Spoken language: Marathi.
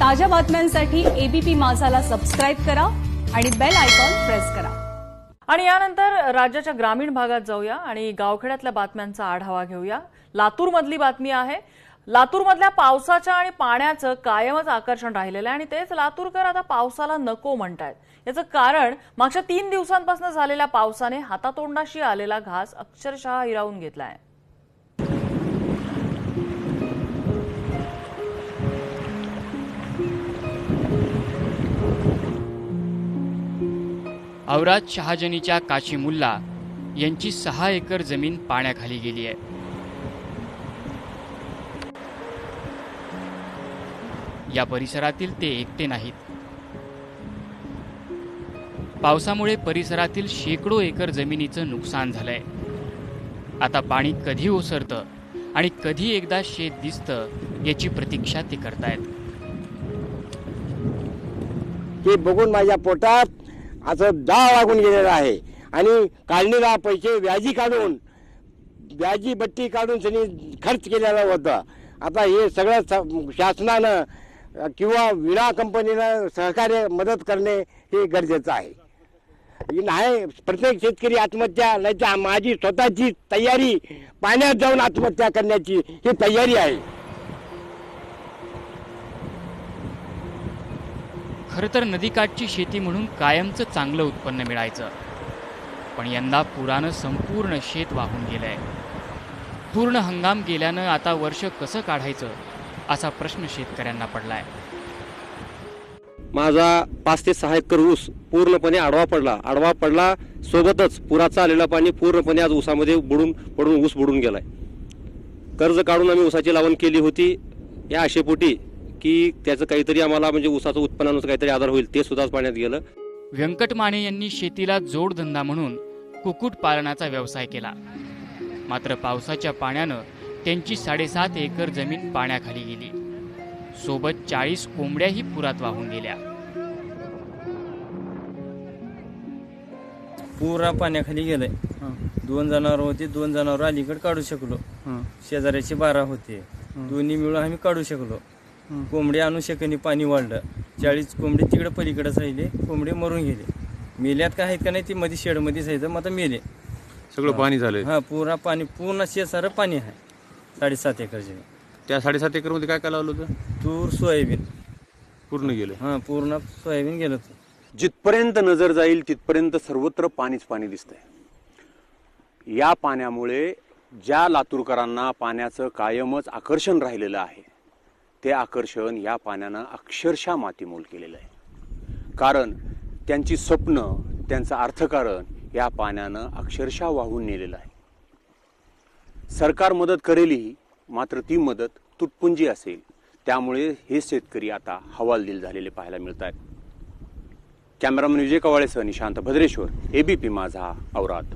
ताज्या बातम्यांसाठी एबीपी माझाला सबस्क्राईब करा आणि बेल आयकॉन प्रेस करा. आणि यानंतर राज्याच्या ग्रामीण भागात जाऊया आणि गावखेड्यातल्या बातम्यांचा आढावा घेऊया. लातूरमधली बातमी आहे. लातूरमधल्या पावसाच्या आणि पाण्याचं कायमच आकर्षण राहिलेलं आहे आणि तेच लातूरकर आता पावसाला नको म्हणतायत. याचं कारण मागच्या तीन दिवसांपासून झालेल्या पावसाने हातातोंडाशी आलेला घास अक्षरशः हिरावून घेतलाय. औराद शहाजनीच्या काशी मुल्ला यांची सहा एकर जमीन पाण्याखाली गेली आहे. या परिसरातील ते एकटे नाहीत. पावसामुळे परिसरातील शेकडो एकर जमिनीचं नुकसान झालंय. आता पाणी कधी ओसरतं आणि कधी एकदा शेत दिसतं याची प्रतीक्षा ते करतायत. ते बघून माझ्या पोटात असं डाळ लागून गेलेलं आहे. आणि काढणीला पैसे व्याजी काढून व्याजी बट्टी काढून सनी खर्च केलेला होता. आता हे सगळं शासनानं किंवा विणा कंपनीनं सहकार्य मदत करणे हे गरजेचं आहे. नाही प्रत्येक शेतकरी आत्महत्या नाही माझी स्वतःची तयारी पाण्यात जाऊन आत्महत्या करण्याची ही तयारी आहे. खरं तर नदीकाठची शेती म्हणून कायमचं चांगलं उत्पन्न मिळायचं. पण यंदा पुरानं संपूर्ण शेत वाहून गेलंय. पूर्ण हंगाम गेल्यानं आता वर्ष कसं काढायचं असा प्रश्न शेतकऱ्यांना पडलाय. माझा पाच ते सहा एकर ऊस पूर्णपणे आडवा पडला. आडवा पडला सोबतच पुराचा आलेलं पाणी पूर्णपणे आज ऊसामध्ये बुडून पडून ऊस बुडून गेलाय. कर्ज काढून आम्ही ऊसाची लावण केली होती. या आशेपोटी की त्याचं काहीतरी आम्हाला म्हणजे ऊसाचं उत्पन्नानुसार काहीतरी आधार होईल ते सुद्धा पाण्यात गेलं. व्यंकट माने यांनी शेतीला जोडधंदा म्हणून कुक्कुट पालनाचा व्यवसाय केला. मात्र पावसाच्या पाण्यानं त्यांची साडेसात एकर जमीन पाण्याखाली गेली. सोबत चाळीस कोंबड्याही पुरात वाहून गेल्या. पुरा पाण्याखाली गेलंय. दोन जनावर होते दोन जनावर अलीकडे काढू शकलो. शेजाऱ्याचे बारा होते. दोन्ही मिळून आम्ही काढू शकलो. कोंबडे आणू शकणे पाणी वाढलं. चाळीस कोंबडे तिकडे पलीकडेच राहिले कोंबडे मरून गेले. मेल्यात काय आहेत का नाही ती मध्ये शेडमध्येच जायचं मग आता मेले. सगळं पाणी झालंय. हा पुरा पाणी पूर्ण शेजारं पाणी आहे साडेसात एकर जमीन. त्या साडेसात एकरमध्ये काय काय लावलं होतं? तूर सोयाबीन. पूर्ण गेलं. हा पूर्ण सोयाबीन गेलं होतं. जिथपर्यंत नजर जाईल तिथपर्यंत सर्वत्र पाणीच पाणी दिसतंय. या पाण्यामुळे ज्या लातूरकरांना पाण्याचं कायमच आकर्षण राहिलेलं आहे ते आकर्षण या पाण्यानं अक्षरशः मातीमोल केलेलं आहे. कारण त्यांची स्वप्न त्यांचं अर्थकारण या पाण्यानं अक्षरशः वाहून नेलेलं आहे. सरकार मदत करेलही मात्र ती मदत तुटपुंजी असेल. त्यामुळे हे शेतकरी आता हवालदिल झालेले पाहायला मिळत आहेत कॅमेरामन विजय कवाळेसह निशांत भद्रेश्वर एबीपी माझा औरात.